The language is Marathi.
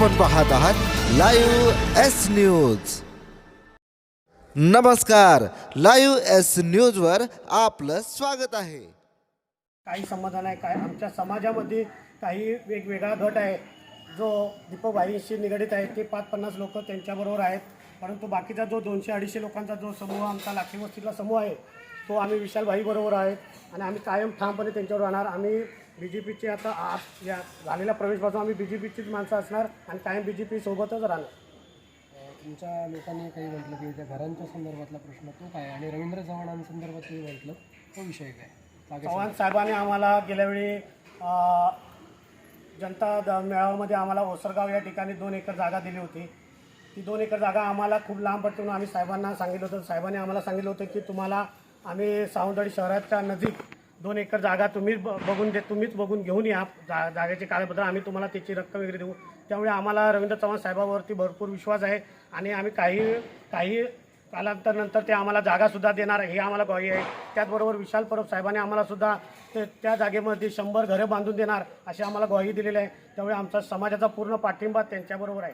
पाहत आहात लाईव्ह एस न्यूज. नमस्कार लाईव्ह एस न्यूजवर आपलं स्वागत आहे. काही समाधान आहे काय आमच्या समाजामध्ये काही वेगवेगळा गट आहे जो दीपक निगडीत आहे ते पाच पन्नास लोक त्यांच्याबरोबर आहेत. परंतु बाकीचा जो दोनशे अडीचशे लोकांचा जो समूह आमचा लाखी वस्तीतला समूह आहे तो आम्ही विशाल भाईबरोबर आहे आणि आम्ही कायम ठामपणे त्यांच्यावर राहणार. आम्ही बी जे पीचे आता आत या झालेल्या प्रवेशपासून आम्ही बी जे पीचीच माणसं असणार आणि कायम बी जे पी सोबतच राहणार. तुमच्या लोकांनी काही म्हटलं की त्या घरांच्या संदर्भातला प्रश्न तो काय आणि रवींद्र चव्हाणांसंदर्भात तुम्ही म्हटलं तो विषय काय. चव्हाण साहेबांनी आम्हाला गेल्या वेळी अ, जनता द मेळाव्यामध्ये आम्हाला ओसरगाव या ठिकाणी दोन एकर जागा दिली होती. ती दोन एकर जागा आम्हाला खूप लांब पडते म्हणून आम्ही साहेबांना सांगितलं होतं. साहेबांनी आम्हाला सांगितलं होतं की तुम्हाला आम्ही सावंतवाडी शहराच्या नजीक दोन एकर जागा तुम्हीच ब बघून दे तुम्हीच बघून घेऊन या. जा जागेचे कागदपत्र आम्ही तुम्हाला त्याची रक्कम वगैरे देऊ. त्यामुळे आम्हाला रवींद्र चव्हाण साहेबावरती भरपूर विश्वास आहे आणि आम्ही काही काही कालांतरनंतर ते आम्हाला जागासुद्धा देणार हे आम्हाला ग्वाही आहे. त्याचबरोबर विशाल परब साहेबांनी आम्हालासुद्धा ते त्या जागेमध्ये शंभर घरं बांधून देणार अशी आम्हाला ग्वाही दिलेली आहे. त्यामुळे आमचा समाजाचा पूर्ण पाठिंबा त्यांच्याबरोबर आहे.